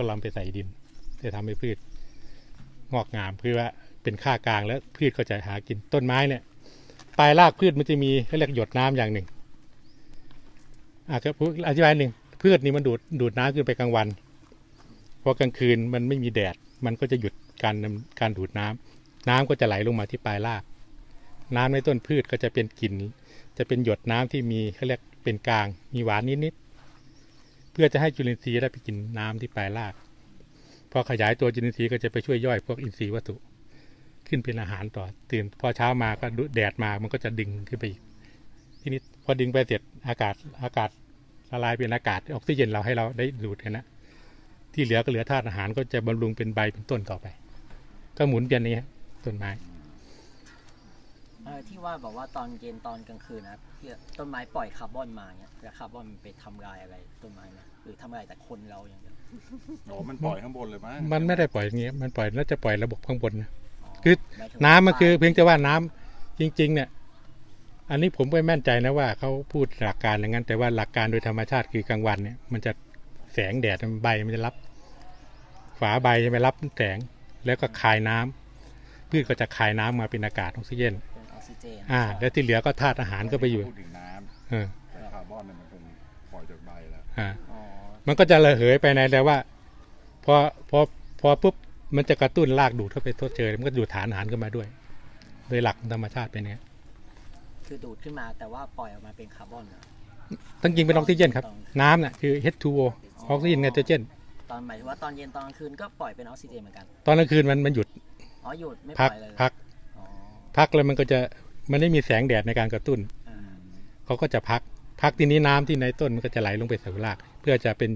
ก็ลำไปใส่ดินจะทำให้พืชงอกงามคือว่าเป็นค่ากลางแล้วพืชก็จะหากินต้นไม้เนี่ยปลายรากพืชมันจะมีเรียกหยดน้ำอย่างหนึ่งอะครับอธิบายหนึ่งพืชนี่มันดูดดูดน้ำขึ้นไปกลางวันพอกลางคืนมันไม่มีแดด มันก็จะหยุดการนำการดูดน้ำน้ำก็จะไหลลงมาที่ปลายราก น้ำในต้นพืชก็จะเป็นกลิ่นจะเป็นหยดน้ำที่มีเขาเรียกเป็นกลาง มีหวานนิดๆ เพื่อจะให้จุลินทรีย์ได้ไปกินน้ำที่ปลายราก พอขยายตัวจุลินทรีย์ก็จะไปช่วยย่อยพวกอินทรีย์วัตถุ ขึ้นเป็นอาหารต่อตื่นพอเช้ามาก็ดูแดดมามันก็จะดึงขึ้นไปอีก ทีนี้พอดึงไปเสร็จอากาศอากาศละลายเป็นอากาศออกซิเจนเราให้เราได้ดูดกันนะที่เหลือก็เหลือธาตุอาหารก็จะบำรุงเป็นใบเป็นต้นต่อไป ก็หมุนเวียนนี้ต้นไม้ อ่อที่ว่าบอกว่าตอนเย็นตอนกลางคืนนะครับที่ต้นไม้ปล่อยคาร์บอนมาเนี่ยแล้วคาร์บอนมันไปทำลายอะไรต้นไม้ไหมหรือทำลายแต่คนเราอย่างเดียวโอ้มันปล่อยข้างบนเลยมั้งมันไม่ได้ปล่อยอย่างเงี้ยมันปล่อยน่าจะปล่อยระบบข้างบนนะอ๋อคือหายถึงน้ำมันคือเพียงแต่ว่าน้ำจริง ๆ เนี่ย อันนี้ผมไม่แม่นใจนะว่าเขาพูดหลักการอย่างนั้น แต่ว่าหลักการโดยธรรมชาติคือกลางวันเนี่ย มันจะแสงแดดมันใบมันจะรับ ฝาใบจะไปรับแสงแล้วก็คายน้ำพืชก็จะคายน้ำมาเป็นอากาศออกซิเจนเป็นออก ซิเจนอ่า แล้วที่เหลือก็ธาตุอาหารก็ไปอยู่พูดถึงน้เออำแต่คาร์บอนเนี่ยมันคงปล่อยจากใบแล้วอ่า อ๋อมันก็จะระเหยไปในแต่ว่าพอพอพอปุ๊บมันจะกระตุ้นรากดูดเข้าไปทดเจอมันก็ดูดฐานอาหารขึ้นมาด้วย โดยหลักธรรมชาติเป็นอย่างนี้นคือดูดขึ้นมาแต่ว่าปล่อยออกมาเป็นคาร์บอนเหรอต้องจริงเป็นออกซิเจนครับ น้ำน่ะคือ H2O ออกซิเจนไนโตรเจน ตอนหมายถึงว่าตอนเย็นตอนกลางคืนก็ปล่อยเป็นออกซิเจนเหมือนกันตอนกลางคืนมันมันหยุดอ๋อหยุดไม่ปพักล่อยเลยพักอ๋อ พักแล้วมันก็จะมันไม่มีแสงแดดในการกระตุ้นอ่าเขาก็จะพักพักทีนี้น้ำที่ในต้นมันก็จะไหลลงไปสู่ราก เพื่อจะเป็น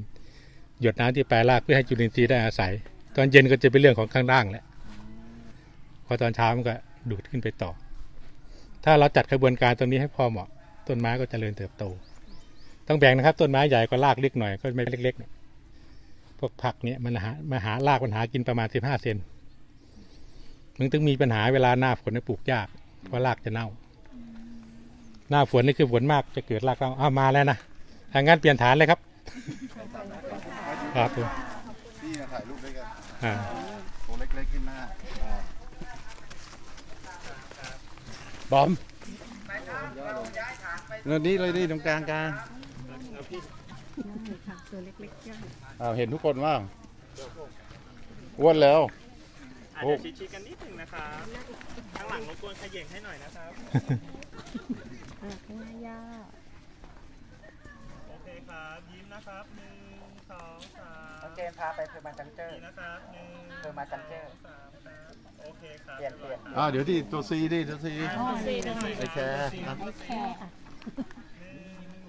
หยดน้ำที่ปลายรากเพื่อให้จุลินทรีย์ได้อาศัย ตอนเย็นก็จะเป็นเรื่องของข้างล่างแหละอืมพอตอนเช้ามันก็ดูดขึ้นไปต่อ ถ้าเราจัดกระบวนการตรงนี้ให้พอเหมาะ ต้นไม้ก็จเจริญเติบโต ต้องแบ่งนะครับ ต้นไม้ใหญ่ก็รากเล็กหน่อยก็ไม่เล็กๆเนี่ยพวกผักเนี่ยมันหามาหารากมันหากินประมาณสิบห้าเซน มันต้องมีปัญหาเวลาหน้าฝนเนี่ยปลูกยากเพราะรากจะเน่า หน้าฝนนี่คือฝนมากจะเกิดรากเน่าอ้าวมาแล้วนะถ้างั้นเปลี่ยนฐานเลยครับ ครับผมพี่มาถ่ายรูปด้วยกันอ่าตัวเล็กๆขึ้นหน้าอ่าบอมเงินนี้เลยดิตรงกลางกลางค่ะตัวเล็กๆย่างอ้าวเห็นทุกคนว่าอ้วนแล้ว อาจจะชิดๆกันนิดหนึ่งนะครับข้างหลังรบกวนขย่งให้หน่อยนะครับ อ่าข้างหน้าย่าโอเคครับ ยิ้มนะครับหนึ่งสองสามเจนพาไปเพอร์มาจังเจอร์ดีนะครับหนึ่งเพิ่มมาจังเจอร์สามครับโอเคครับเปลี่ยนเปลี่ยน อ่าเดี๋ยวที่ตัวซีดิตัวซีไอแคร์อะแค่ค่ะ หนึ่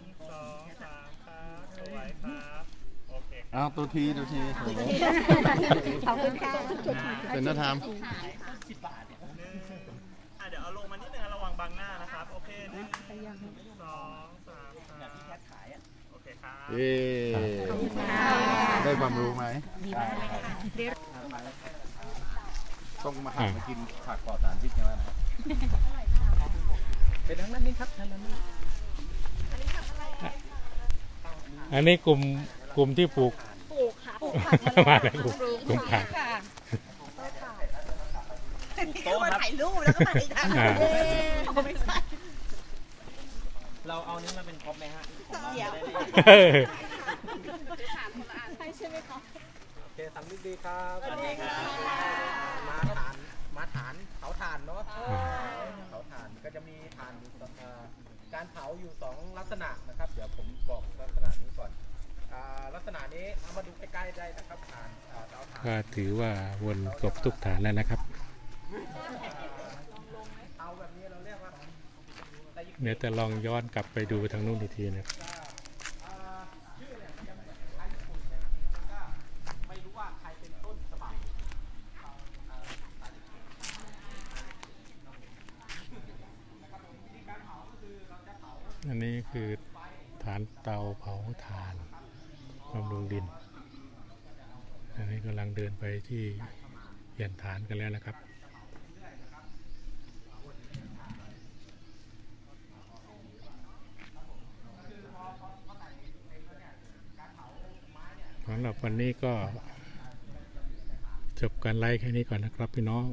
งสองสามครับสวยครับ โอเคครับอ้าวตัวทีตัวทีโอ้โหขอบคุณค่ะเป็นนักธรรมหนึ่งอะเดี๋ยวเอาลงมานิดนึงระวังบังหน้านะครับ โอเคหนึ่งสองสามครับโอเคครับเอ๊ได้ความรู้ไหมต้องมาหามากินผักปลอดสารพิษกันแล้วนะครับเป็นทั้งนั้นนี่ครับทั้งนั้นนี่อันนี้กลุ่มกลุ่มที่ปลูกป ลูกค่ะมาแล้วกลุ่มกลุ่มผักโต๊ะครับอ่าเราเอานี้มาเป็นครบไหมฮะของเราจะได้เลยเออโอเคทำดีๆครับสวัสดีครับมาฐานมาฐานเผาถ่านเนาะเผาถ่านก็จะมีถ่านอยู่สองเอ่อการเผาอยู่สองลักษณะนะครับ เดี๋ยวผมบอกลักษณะนี้ก่อน อ่าลักษณะนี้เอามาดูใกล้ๆได้นะครับถ่านอ่าเตาถ่านก็ถือว่าวนครบทุกฐานแล้วนะครับ เตาแบบนี้เราเรียกว่าเดี๋ยวจะลองย้อนกลับไปดูทางนู้นอีกทีนะครับไม่รู้ว่าใครเป็นต้นฉบับอันนี้คือฐานเตาเผาถ่าน บำรุงดิน อันนี้กำลังเดินไปที่เปลี่ยนฐานกันแล้วนะครับสำหรับวันนี้ก็จบการไลฟ์แค่นี้ก่อนนะครับพี่น้อง